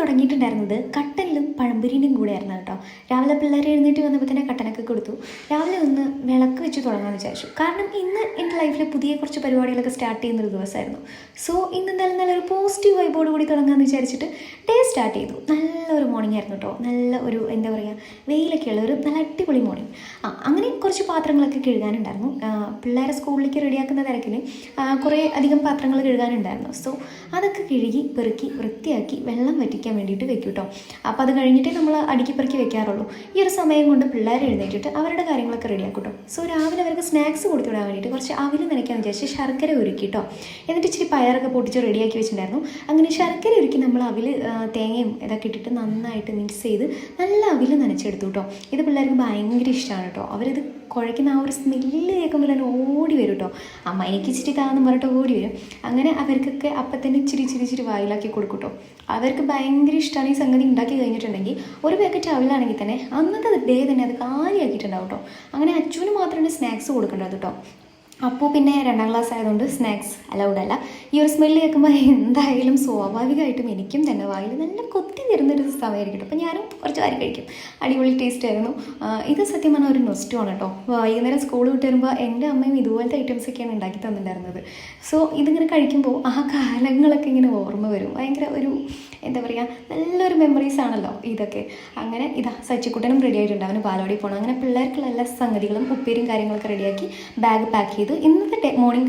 തുടങ്ങിയിട്ടുണ്ടായിരുന്നത് കട്ടനിലും പഴംപൊരിന്റെയും കൂടെ ആയിരുന്നു കേട്ടോ. രാവിലെ പിള്ളേർ എഴുന്നേറ്റ് വന്നപ്പോൾ തന്നെ കട്ടനൊക്കെ കൊടുത്തു. രാവിലെ ഒന്ന് വിളക്ക് വെച്ച് തുടങ്ങാമെന്ന് വിചാരിച്ചു. കാരണം ഇന്ന് എന്റെ ലൈഫിൽ പുതിയ കുറച്ച് പരിപാടികളൊക്കെ സ്റ്റാർട്ട് ചെയ്യുന്നൊരു ദിവസമായിരുന്നു. സോ ഇന്ന് എന്തായാലും നല്ലൊരു പോസിറ്റീവ് വൈബോട് കൂടി തുടങ്ങാമെന്ന് വിചാരിച്ചിട്ട് ഡേ സ്റ്റാർട്ട് ചെയ്തു. നല്ലൊരു മോർണിംഗ് ആയിരുന്നു കേട്ടോ. നല്ല ഒരു എന്താ പറയുക വെയിലൊക്കെ ഉള്ള ഒരു നല്ല അടിപൊളി മോർണിംഗ് ആ അങ്ങനെ കുറച്ച് പാത്രങ്ങളൊക്കെ കഴുകാനുണ്ടായിരുന്നു. പിള്ളേരെ സ്കൂളിലേക്ക് റെഡിയാക്കുന്ന തിരക്കിൽ കുറേ അധികം പാത്രങ്ങൾ കഴുകാനുണ്ടായിരുന്നു. സോ അതൊക്കെ കഴുകി പെറുക്കി വൃത്തിയാക്കി വെള്ളം വറ്റിക്കാൻ വേണ്ടിയിട്ട് വെക്കും കേട്ടോ. അപ്പോൾ അത് കഴിഞ്ഞിട്ടേ നമ്മൾ അടുക്കി പറക്കി വെക്കാറുള്ളൂ. ഈ ഒരു സമയം കൊണ്ട് പിള്ളേർ എഴുന്നേറ്റിട്ട് അവരുടെ കാര്യങ്ങളൊക്കെ റെഡിയാക്കും സോ രാവിലെ അവർക്ക് സ്നാക്സ് കൊടുത്തു വിടാൻ വേണ്ടിയിട്ട് കുറച്ച് അവിൽ നനയ്ക്കാൻ വിചാരിച്ച് ശർക്കര ഉരുക്കി കേട്ടോ എന്നിട്ട് ഇച്ചിരി പയറൊക്കെ പൊട്ടിച്ച് റെഡിയാക്കി വെച്ചിട്ടുണ്ടായിരുന്നു. അങ്ങനെ ശർക്കര ഉരുക്കി നമ്മൾ അവിൽ തേങ്ങയും ഇതൊക്കെ ഇട്ടിട്ട് നന്നായിട്ട് മിക്സ് ചെയ്ത് നല്ല അവിൽ നനച്ചെടുത്തു കേട്ടോ ഇത് പിള്ളേർക്ക് ഭയങ്കര ഇഷ്ടമാണ് കേട്ടോ അവരിത് കുഴയ്ക്കുന്ന ആ ഒരു സ്മെല്ല് കേൾക്കുമ്പോൾ തന്നെ ഓടി വരും കേട്ടോ അമ്മ എനിക്ക് ഇച്ചിരി താന്ന് പറഞ്ഞിട്ട് ഓടി വരും. അങ്ങനെ അവർക്കൊക്കെ അപ്പം തന്നെ ഇച്ചിരി ഇച്ചിരി ഇച്ചിരി വായിലാക്കി കൊടുക്കും കേട്ടോ അവർക്ക് ഭയങ്കര ഇഷ്ടമാണ് ഈ സംഗതി ഉണ്ടാക്കി കഴിഞ്ഞിട്ടുണ്ടെങ്കിൽ ഒരു പാക്കറ്റ് ആവില്ലാണെങ്കിൽ തന്നെ അന്നത്തെ ഡേ തന്നെ അത് കാര്യമാക്കിയിട്ടുണ്ടാവും കേട്ടോ അങ്ങനെ അച്ചുവിന് മാത്രമാണ് സ്നാക്സ് കൊടുക്കേണ്ടത് കേട്ടോ അപ്പോൾ പിന്നെ രണ്ടാം ക്ലാസ് ആയതുകൊണ്ട് സ്നാക്സ് അലൗഡ് അല്ല. ഈ ഒരു സ്മെല്ല് കേൾക്കുമ്പോൾ എന്തായാലും സ്വാഭാവികമായിട്ടും എനിക്കും തന്നെ വായിൽ നല്ല കൊത്തി തരുന്നൊരു സമയമായിരിക്കും അപ്പോൾ ഞാനും കുറച്ച് വാരി കഴിക്കും. അടിപൊളി ടേസ്റ്റ് ആയിരുന്നു. ഇത് സത്യം പറഞ്ഞാൽ ഒരു നൊസ്റ്റുമാണ് കേട്ടോ വൈകുന്നേരം സ്കൂൾ വിട്ട് വരുമ്പോൾ എന്റെ അമ്മയും ഇതുപോലത്തെ ഐറ്റംസ് ഒക്കെയാണ് ഉണ്ടാക്കി തന്നിട്ടുണ്ടായിരുന്നത്. സോ ഇതിങ്ങനെ കഴിക്കുമ്പോൾ ആ കാലങ്ങളൊക്കെ ഇങ്ങനെ ഓർമ്മ വരും. ഭയങ്കര ഒരു എന്താ പറയുക നല്ലൊരു മെമ്മറീസ് ആണല്ലോ ഇതൊക്കെ. അങ്ങനെ ഇതാ സച്ചിക്കുട്ടനും റെഡി ആയിട്ടുണ്ട്. അവന് പാലോടി പോകണം അങ്ങനെ പിള്ളേർക്കുള്ള എല്ലാ സംഗതികളും ഉപ്പേരിയും കാര്യങ്ങളൊക്കെ റെഡിയാക്കി ബാഗ് പാക്ക് ചെയ്തു. ഇന്നത്തെ മോർണിംഗ്